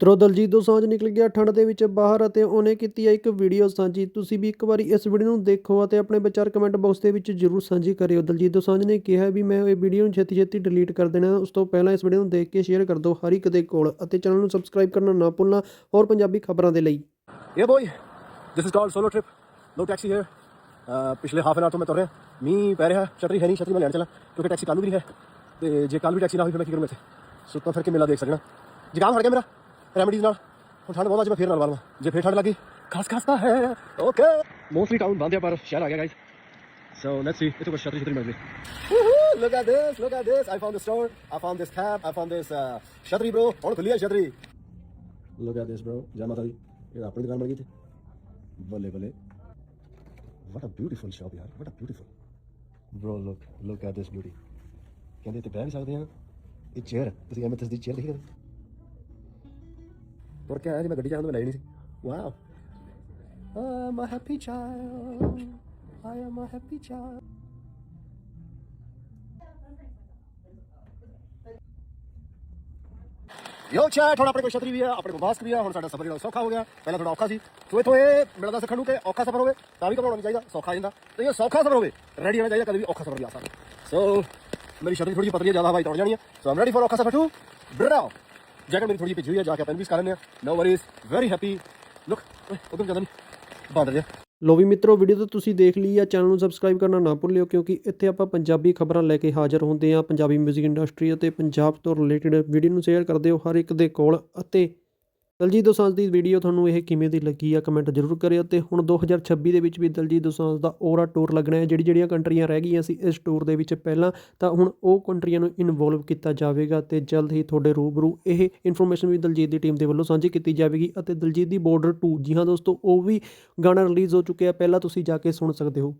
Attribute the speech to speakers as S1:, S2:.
S1: ਤਰੋ ਦਲਜੀਤ ਦੋ ਸਾਂਝ ਨਿਕਲ ਗਿਆ ਠੰਡ ਦੇ ਵਿੱਚ ਬਾਹਰ ਅਤੇ ਉਹਨੇ ਕੀਤੀ ਹੈ ਇੱਕ ਵੀਡੀਓ ਸਾਂਝੀ। ਤੁਸੀਂ ਵੀ ਇੱਕ ਵਾਰੀ ਇਸ ਵੀਡੀਓ ਨੂੰ ਦੇਖੋ ਅਤੇ ਆਪਣੇ ਵਿਚਾਰ ਕਮੈਂਟ ਬਾਕਸ ਦੇ ਵਿੱਚ ਜਰੂਰ ਸਾਂਝੀ ਕਰਿਓ। ਦਲਜੀਤ ਦੋ ਸਾਂਝ ਨੇ ਕਿਹਾ ਵੀ ਮੈਂ ਇਹ ਵੀਡੀਓ ਨੂੰ ਛੇਤੀ ਛੇਤੀ ਡਿਲੀਟ ਕਰ ਦੇਣਾ। ਉਸ ਤੋਂ ਪਹਿਲਾਂ ਇਸ ਵੀਡੀਓ ਨੂੰ ਦੇਖ ਕੇ ਸ਼ੇਅਰ ਕਰ ਦਿਓ ਹਰ ਇੱਕ ਦੇ ਕੋਲ ਅਤੇ ਚੈਨਲ ਨੂੰ ਸਬਸਕ੍ਰਾਈਬ ਕਰਨਾ ਨਾ ਭੁੱਲਣਾ। ਹੋਰ ਪੰਜਾਬੀ ਖਬਰਾਂ ਦੇ ਲਈ।
S2: Yeah, boy. This is called solo trip. No taxi here. Uh, ਪਿਛਲੇ ਹਾਫ ਐਨ ਆਵਰ ਤੋਂ ਮੈਂ ਤੁਰ ਰਿਹਾ। ਮੀਂਹ ਪੈ ਰਿਹਾ। ਛਤਰੀ ਹੈ ਨਹੀਂ ਛਤਰੀ ਮੈਂ ਲੈਣ ਚਲਾ। ਕਿਉਂਕਿ ਟੈਕਸੀ ਕੱਲ ਵੀ ਨਹੀਂ ਹੈ। ਤੇ ਜੇ ਕੱਲ ਵੀ ਟੈਕਸੀ ਨਾ ਹੋਈ ਫਿਰ ਮੈਂ ਕੀ ਕਰੂੰ ਇੱਥੇ? ਸੁੱਤਾ ਫਿਰ ਕੇ ਮੇਲਾ ਦੇਖ ਸਕਣਾ ਜ਼ੁਕਾਮ ਫੜ ਗਿਆ ਮੇਰਾ। ਰੈਮਡੀਜ਼ ਨਾਲ। ਹੁਣ ਠੰਡ ਬਹੁਤ ਅੱਜ ਮੈਂ ਫੇਰ ਨਾਲ ਵਾਲਵਾ। ਜੇ ਫੇਰ ਠੰਡ ਲੱਗੀ ਖਾਸ ਖਾਸ ਤਾਂ ਹੈ। ਓਕੇ ਮੋਸਟਲੀ ਟਾਊਨ ਬੰਦ ਹੈ ਪਰ ਸ਼ਹਿਰ ਆ ਗਿਆ ਗਾਇਸ ਸੋ ਲੈਟਸ ਸੀ ਇਥੇ ਕੋਈ ਛਤਰੀ ਛਤਰੀ ਮਿਲ ਗਈ। Look at this look at this. I found the store i found this cap i found this uh, ਛਤਰੀ bro ਹੁਣ ਖੁੱਲੀ ਹੈ ਛਤਰੀ। Look at this bro ਜੈ ਮਾਤਾ ਦੀ। ਇਹ ਆਪਣੀ ਦੁਕਾਨ ਬਣ ਗਈ ਤੇ ਬੱਲੇ ਬੱਲੇ। What a beautiful shop ਯਾਰ। What a beautiful bro look look at this beauty ਕਹਿੰਦੇ ਤੇ ਬਹਿ ਵੀ ਸਕਦੇ ਆ ਇਹ ਚੇਅਰ ਤੁਸੀਂ ਐਮਐਥਸ ਦੀ ਚੇਅਰ ਦੇਖੀ ਕਦੇ? ਤੁਰ ਕੇ ਆਇਆ ਜੀ ਮੈਂ ਗੱਡੀ ਚਾਹੁੰਦਾ ਮੈਂ ਲਈ ਨਹੀਂ ਸੀ wow I'm a happy child, I am a happy child yo chat ਹੁਣ ਆਪਣੇ ਕੋਲ ਛਤਰੀ ਵੀ ਆ ਆਪਣੇ ਕੋਲ ਮਾਸਕ ਵੀ ਆ ਹੁਣ ਸਾਡਾ ਸਫ਼ਰ ਜਿਹੜਾ ਸੌਖਾ ਹੋ ਗਿਆ ਪਹਿਲਾਂ ਥੋੜਾ ਔਖਾ ਸੀ ਸੋ ਇਥੋਂ ਇਹ ਮਿਲਦਾ ਸਿੱਖਣ ਨੂੰ ਕਿ ਔਖਾ ਸਫ਼ਰ ਹੋਵੇ ਤਾਂ ਵੀ ਘਬਰਾਉਣਾ ਨਹੀਂ ਚਾਹੀਦਾ ਸੌਖਾ ਜਾਂਦਾ ਤੇ ਇਹ ਸੌਖਾ ਸਫ਼ਰ ਹੋਵੇ ਰੈਡੀ ਹੋਣਾ ਚਾਹੀਦਾ ਕਦੇ ਵੀ ਔਖਾ ਸਫ਼ਰ ਵੀ ਆ ਸਕਦਾ ਸੋ ਮੇਰੀ ਛਤਰੀ ਥੋੜੀ ਪਤਲੀ ਹੈ ਜ਼ਿਆਦਾ ਹਵਾਈ ਟੁੱਟ ਜਾਣੀ ਹੈ ਸੋ ਆਮ ਰੈਡੀ ਫॉर ਔਖਾ ਸਫ਼ਰ ਟੂ ਬਰਾਓ ਜੈਕਟ ਮੇਰੀ ਥੋੜੀ ਭਿੱਜੀ ਹੋਈ ਹੈ ਜਾ ਕੇ ਆਪਾਂ ਵੀ ਕਰ ਲੈਂਦੇ ਆ no worries very happy look ਉਧਰ ਜਾਂਦਾ ਨਹੀਂ ਬੰਦ ਰਿਹਾ
S1: ਲੋ ਵੀ ਮਿੱਤਰੋ ਵੀਡੀਓ ਤਾਂ ਤੁਸੀਂ ਦੇਖ ਲਈ ਆ ਚੈਨਲ ਨੂੰ ਸਬਸਕ੍ਰਾਈਬ ਕਰਨਾ ਨਾ ਭੁੱਲਿਓ ਕਿਉਂਕਿ ਇੱਥੇ ਆਪਾਂ ਪੰਜਾਬੀ ਖਬਰਾਂ ਲੈ ਕੇ ਹਾਜ਼ਰ ਹੁੰਦੇ ਆ ਪੰਜਾਬੀ 뮤직 ਇੰਡਸਟਰੀ ਅਤੇ ਪੰਜਾਬ ਤੋਂ ਰਿਲੇਟਡ ਵੀਡੀਓ ਨੂੰ ਸ਼ੇਅਰ ਕਰਦੇ ਹੋ ਹਰ ਇੱਕ ਦੇ ਕੋਲ ਅਤੇ ਦਲਜੀਤ ਦੋਸਾਂਝ ਦੀ ਵੀਡੀਓ ਤੁਹਾਨੂੰ ਇਹ ਕਿਵੇਂ ਦੀ ਲੱਗੀ ਆ ਕਮੈਂਟ ਜ਼ਰੂਰ ਕਰਿਓ ਤੇ ਹੁਣ 2026 ਦੇ ਵਿੱਚ ਵੀ ਦਲਜੀਤ ਦੋਸਾਂਝ ਦਾ ਔਰਾ ਟੂਰ ਲੱਗਣਾ ਹੈ, ਜਿਹੜੀ ਜਿਹੜੀਆਂ ਕੰਟਰੀਆਂ ਰਹਿ ਗਈਆਂ ਸੀ ਇਸ ਟੂਰ ਦੇ ਵਿੱਚ ਪਹਿਲਾਂ, ਤਾਂ ਹੁਣ ਉਹ ਕੰਟਰੀਆਂ ਨੂੰ ਇਨਵੋਲਵ ਕੀਤਾ ਜਾਵੇਗਾ ਤੇ ਜਲਦ ਹੀ ਤੁਹਾਡੇ ਰੂਬਰੂ ਇਹ ਇਨਫੋਰਮੇਸ਼ਨ ਵੀ ਦਲਜੀਤ ਦੀ ਟੀਮ ਦੇ ਵੱਲੋਂ ਸਾਂਝੀ ਕੀਤੀ ਜਾਵੇਗੀ ਅਤੇ ਦਲਜੀਤ ਦੀ ਬਾਰਡਰ 2 ਜੀ ਹਾਂ ਦੋਸਤੋ, ਉਹ ਵੀ ਗਾਣਾ ਰਿਲੀਜ਼ ਹੋ ਚੁੱਕਿਆ, ਪਹਿਲਾਂ ਤੁਸੀਂ ਜਾ ਕੇ ਸੁਣ ਸਕਦੇ ਹੋ।